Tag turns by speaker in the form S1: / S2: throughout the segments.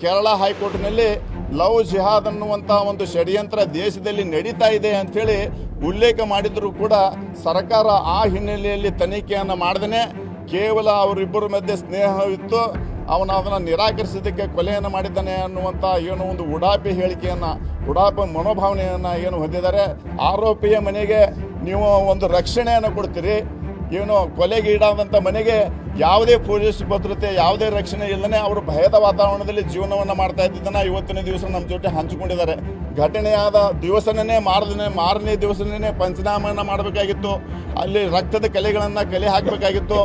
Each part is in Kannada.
S1: ಕೇರಳ ಹೈಕೋರ್ಟ್ನಲ್ಲಿ ಲವ್ ಜಿಹಾದ್ ಅನ್ನುವಂತಹ ಒಂದು ಷಡ್ಯಂತ್ರ ದೇಶದಲ್ಲಿ ನಡೀತಾ ಇದೆ ಅಂತೇಳಿ ಉಲ್ಲೇಖ ಮಾಡಿದರೂ ಕೂಡ ಸರ್ಕಾರ ಆ ಹಿನ್ನೆಲೆಯಲ್ಲಿ ತನಿಖೆಯನ್ನು ಮಾಡದೇನೆ. ಕೇವಲ ಅವರಿಬ್ಬರ ಮಧ್ಯೆ ಸ್ನೇಹವಿತ್ತು. ಅವನು ಅದನ್ನು ನಿರಾಕರಿಸಿದ್ದಕ್ಕೆ ಕೊಲೆಯನ್ನು ಮಾಡಿದ್ದಾನೆ ಅನ್ನುವಂಥ ಏನು ಒಂದು ಉಡಾಪಿ ಹೇಳಿಕೆಯನ್ನು, ಉಡಾಪಿ ಮನೋಭಾವನೆಯನ್ನು ಏನು ಹೊಂದಿದ್ದಾರೆ. ಆರೋಪಿಯ ಮನೆಗೆ ನೀವು ಒಂದು ರಕ್ಷಣೆಯನ್ನು ಕೊಡ್ತೀರಿ. ಏನು ಕೊಲೆಗೆ ಈಡಾದಂಥ ಮನೆಗೆ ಯಾವುದೇ ಪೊಲೀಸ್ ಭದ್ರತೆ, ಯಾವುದೇ ರಕ್ಷಣೆ ಇಲ್ಲದೆ ಅವರು ಭಯದ ವಾತಾವರಣದಲ್ಲಿ ಜೀವನವನ್ನು ಮಾಡ್ತಾ ಇದ್ದಿದ್ದನ್ನ ಇವತ್ತಿನ ದಿವಸ ನಮ್ಮ ಜೊತೆ ಹಂಚಿಕೊಂಡಿದ್ದಾರೆ. ಘಟನೆಯಾದ ದಿವಸನೇ ಮಾರನೇ ಮಾರನೇ ದಿವಸನೇ ಪಂಚನಾಮನ ಮಾಡಬೇಕಾಗಿತ್ತು. ಅಲ್ಲಿ ರಕ್ತದ ಕಲೆಗಳನ್ನು ಕಲೆ ಹಾಕಬೇಕಾಗಿತ್ತು.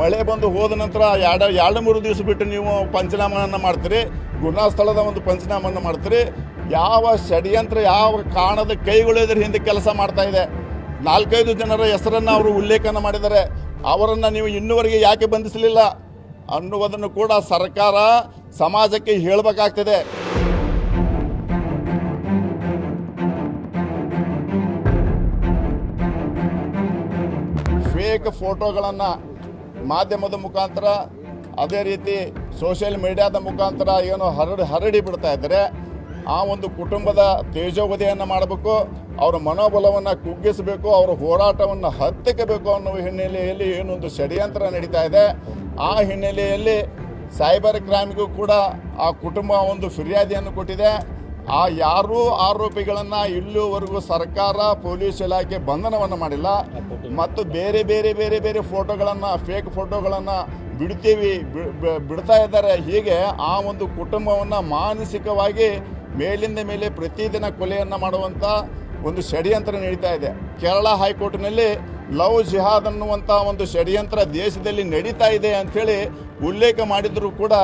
S1: ಮಳೆ ಬಂದು ಹೋದ ನಂತರ ಎರಡು ಎರಡು, ಮೂರು ದಿವಸ ಬಿಟ್ಟು ನೀವು ಪಂಚನಾಮವನ್ನು ಮಾಡ್ತೀರಿ. ಗುಣಾ ಸ್ಥಳದ ಒಂದು ಪಂಚನಾಮವನ್ನು ಮಾಡ್ತೀರಿ. ಯಾವ ಷಡ್ಯಂತ್ರ, ಯಾವ ಕಾರಣದ ಕೈಗಳು ಇದ್ರ ಹಿಂದೆ ಕೆಲಸ ಮಾಡ್ತಾ ಇದೆ. ನಾಲ್ಕೈದು ಜನರ ಹೆಸರನ್ನು ಅವರು ಉಲ್ಲೇಖನ ಮಾಡಿದ್ದಾರೆ. ಅವರನ್ನು ನೀವು ಇನ್ನುವರೆಗೆ ಯಾಕೆ ಬಂಧಿಸಲಿಲ್ಲ? ಅನ್ನುವುದನ್ನು ಕೂಡ ಸರ್ಕಾರ ಸಮಾಜಕ್ಕೆ ಹೇಳಬೇಕಾಗ್ತದೆ. ಫೇಕ್ ಫೋಟೋಗಳನ್ನು ಮಾಧ್ಯಮದ ಮುಖಾಂತರ, ಅದೇ ರೀತಿ ಸೋಷಿಯಲ್ ಮೀಡಿಯಾದ ಮುಖಾಂತರ ಏನು ಹರಡಿ ಹರಡಿ ಬಿಡ್ತಾ ಇದ್ದಾರೆ. ಆ ಒಂದು ಕುಟುಂಬದ ತೇಜೋವಧಿಯನ್ನು ಮಾಡಬೇಕು, ಅವರ ಮನೋಬಲವನ್ನು ಕುಗ್ಗಿಸಬೇಕು, ಅವರ ಹೋರಾಟವನ್ನು ಹತ್ತಿಕ್ಕಬೇಕು ಅನ್ನುವ ಹಿನ್ನೆಲೆಯಲ್ಲಿ ಏನೊಂದು ಷಡ್ಯಂತ್ರ ನಡೀತಾ ಇದೆ. ಆ ಹಿನ್ನೆಲೆಯಲ್ಲಿ ಸೈಬರ್ ಕ್ರೈಮ್ಗೂ ಕೂಡ ಆ ಕುಟುಂಬ ಒಂದು ಫಿರ್ಯಾದಿಯನ್ನು ಕೊಟ್ಟಿದೆ. ಆ ಯಾರೂ ಆರೋಪಿಗಳನ್ನು ಇಲ್ಲಿವರೆಗೂ ಸರ್ಕಾರ, ಪೊಲೀಸ್ ಇಲಾಖೆ ಬಂಧನವನ್ನು ಮಾಡಿಲ್ಲ. ಮತ್ತು ಬೇರೆ ಬೇರೆ ಬೇರೆ ಬೇರೆ ಫೋಟೋಗಳನ್ನು, ಫೇಕ್ ಫೋಟೋಗಳನ್ನು ಬಿಡ್ತೀವಿ ಬಿಡ್ತಾ ಇದ್ದಾರೆ. ಹೀಗೆ ಆ ಒಂದು ಕುಟುಂಬವನ್ನು ಮಾನಸಿಕವಾಗಿ ಮೇಲಿಂದ ಮೇಲೆ ಪ್ರತಿದಿನ ಕೊಲೆಯನ್ನು ಮಾಡುವಂಥ ಒಂದು ಷಡ್ಯಂತ್ರ ನಡೀತಾ ಇದೆ. ಕೇರಳ ಹೈಕೋರ್ಟ್ನಲ್ಲಿ ಲವ್, ಜಿಹಾದ್ ಅನ್ನುವಂಥ ಒಂದು ಷಡ್ಯಂತ್ರ ದೇಶದಲ್ಲಿ ನಡೀತಾ ಇದೆ ಅಂಥೇಳಿ ಉಲ್ಲೇಖ ಮಾಡಿದರೂ ಕೂಡ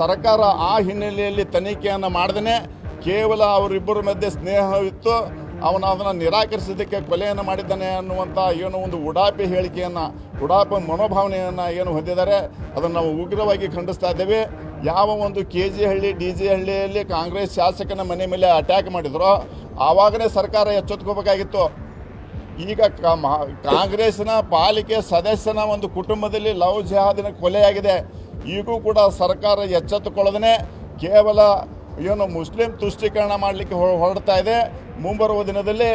S1: ಸರ್ಕಾರ ಆ ಹಿನ್ನೆಲೆಯಲ್ಲಿ ತನಿಖೆಯನ್ನು ಮಾಡ್ದೇ ಕೇವಲ ಅವರಿಬ್ಬರ ಮಧ್ಯೆ ಸ್ನೇಹವಿತ್ತು. ಅವನ ಅದನ್ನು ನಿರಾಕರಿಸಿದ್ದಕ್ಕೆ ಕೊಲೆಯನ್ನು ಮಾಡಿದ್ದಾನೆ ಅನ್ನುವಂಥ ಏನು ಒಂದು ಉಡಾಪಿ ಹೇಳಿಕೆಯನ್ನು, ಉಡಾಪಿ ಮನೋಭಾವನೆಯನ್ನು ಏನು ಹೊಂದಿದ್ದಾರೆ. ಅದನ್ನು ನಾವು ಉಗ್ರವಾಗಿ ಖಂಡಿಸ್ತಾ ಇದ್ದೇವೆ. ಯಾವ ಒಂದು K G Halli D G ಹಳ್ಳಿಯಲ್ಲಿ ಕಾಂಗ್ರೆಸ್ ಶಾಸಕನ ಮನೆ ಮೇಲೆ ಅಟ್ಯಾಕ್ ಮಾಡಿದ್ರೋ ಆವಾಗಲೇ ಸರ್ಕಾರ ಎಚ್ಚೆತ್ಕೋಬೇಕಾಗಿತ್ತು. ಈಗ ಕಾಂಗ್ರೆಸ್ನ ಪಾಲಿಕೆ ಸದಸ್ಯನ ಒಂದು ಕುಟುಂಬದಲ್ಲಿ ಲವ್ ಜಿಹಾದಿನ ಕೊಲೆಯಾಗಿದೆ. ಈಗೂ ಕೂಡ ಸರ್ಕಾರ ಎಚ್ಚೆತ್ತುಕೊಳ್ಳದೇ ಕೇವಲ ಏನು ಮುಸ್ಲಿಂ ತುಷ್ಟೀಕರಣ ಮಾಡಲಿಕ್ಕೆ ಹೊರಡ್ತಾ ಇದೆ. ಮುಂಬರುವ ದಿನದಲ್ಲಿ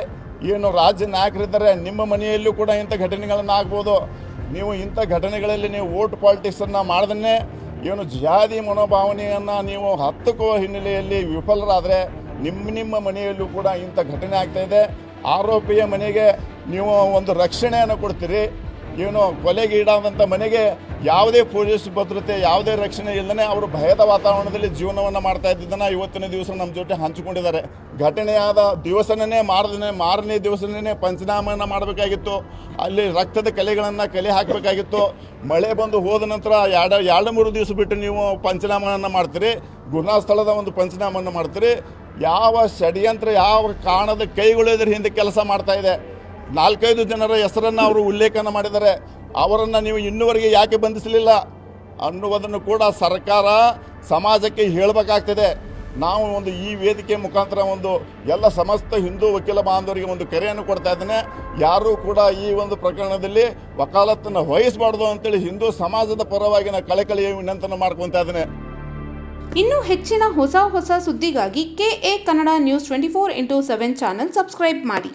S1: ಏನು ರಾಜ್ಯ ನಾಯಕರಿದ್ದಾರೆ, ನಿಮ್ಮ ಮನೆಯಲ್ಲೂ ಕೂಡ ಇಂಥ ಘಟನೆಗಳನ್ನು ಆಗ್ಬೋದು ನೀವು ಇಂಥ ಘಟನೆಗಳಲ್ಲಿ ನೀವು ವೋಟ್ ಪಾಲಿಟಿಕ್ಸನ್ನು ಮಾಡದನ್ನೇ ಏನು ಜಾತಿ ಮನೋಭಾವನೆಯನ್ನು ನೀವು ಹತ್ತುಕುವ ಹಿನ್ನೆಲೆಯಲ್ಲಿ ವಿಫಲರಾದರೆ ನಿಮ್ಮ ನಿಮ್ಮ ಮನೆಯಲ್ಲೂ ಕೂಡ ಇಂಥ ಘಟನೆ ಆಗ್ತಾ ಇದೆ. ಆರೋಪಿಯ ಮನೆಗೆ ನೀವು ಒಂದು ರಕ್ಷಣೆಯನ್ನು ಕೊಡ್ತೀರಿ. ಏನು ಕೊಲೆಗೀಡಾದಂಥ ಮನೆಗೆ ಯಾವುದೇ ಪೊಲೀಸ್ ಭದ್ರತೆ, ಯಾವುದೇ ರಕ್ಷಣೆ ಇಲ್ಲದೇ ಅವರು ಭಯದ ವಾತಾವರಣದಲ್ಲಿ ಜೀವನವನ್ನು ಮಾಡ್ತಾ ಇದ್ದಿದ್ದನ್ನು ಇವತ್ತಿನ ದಿವಸ ನಮ್ಮ ಜೊತೆ ಹಂಚಿಕೊಂಡಿದ್ದಾರೆ. ಘಟನೆಯಾದ ದಿವಸನೇ ಮಾರನೇ ಮಾರನೇ ದಿವಸನೇ ಪಂಚನಾಮನ ಮಾಡಬೇಕಾಗಿತ್ತು. ಅಲ್ಲಿ ರಕ್ತದ ಕಲೆಗಳನ್ನು ಕಲೆ ಹಾಕಬೇಕಾಗಿತ್ತು. ಮಳೆ ಬಂದು ಹೋದ ನಂತರ ಎರಡು ಎರಡು, ಮೂರು ದಿವಸ ಬಿಟ್ಟು ನೀವು ಪಂಚನಾಮನ ಮಾಡ್ತೀರಿ. ಗುಣಾ ಸ್ಥಳದ ಒಂದು ಪಂಚನಾಮನ ಮಾಡ್ತೀರಿ. ಯಾವ ಷಡ್ಯಂತ್ರ, ಯಾವ ಕಾರಣದ ಕೈಗಳು ಹಿಂದೆ ಕೆಲಸ ಮಾಡ್ತಾ ಇದೆ. ನಾಲ್ಕೈದು ಜನರ ಹೆಸರನ್ನು ಅವರು ಉಲ್ಲೇಖನ ಮಾಡಿದ್ದಾರೆ. ಅವರನ್ನು ನೀವು ಇನ್ನುವರೆಗೆ ಯಾಕೆ ಬಂಧಿಸಲಿಲ್ಲ ಅನ್ನುವುದನ್ನು ಕೂಡ ಸರ್ಕಾರ ಸಮಾಜಕ್ಕೆ ಹೇಳಬೇಕಾಗ್ತದೆ. ನಾವು ಒಂದು ಈ ವೇದಿಕೆ ಮುಖಾಂತರ ಒಂದು ಎಲ್ಲ ಸಮಸ್ತ ಹಿಂದೂ ವಕೀಲ ಬಾಂಧವರಿಗೆ ಒಂದು ಕರೆಯನ್ನು ಕೊಡ್ತಾ ಇದ್ದೇನೆ. ಯಾರೂ ಕೂಡ ಈ ಒಂದು ಪ್ರಕರಣದಲ್ಲಿ ವಕಾಲತ್ತನ್ನು ವಹಿಸಬಾರ್ದು ಅಂತೇಳಿ ಹಿಂದೂ ಸಮಾಜದ ಪರವಾಗಿ ನಾನು ಕಳಕಳಿಯ ವಿನಂತನ ಮಾಡ್ಕೊತಾ ಇದ್ದೇನೆ.
S2: ಇನ್ನು ಹೆಚ್ಚಿನ ಹೊಸ ಹೊಸ ಸುದ್ದಿಗಾಗಿ K A Kannada news twenty four into seven channel subscribe ಮಾಡಿ.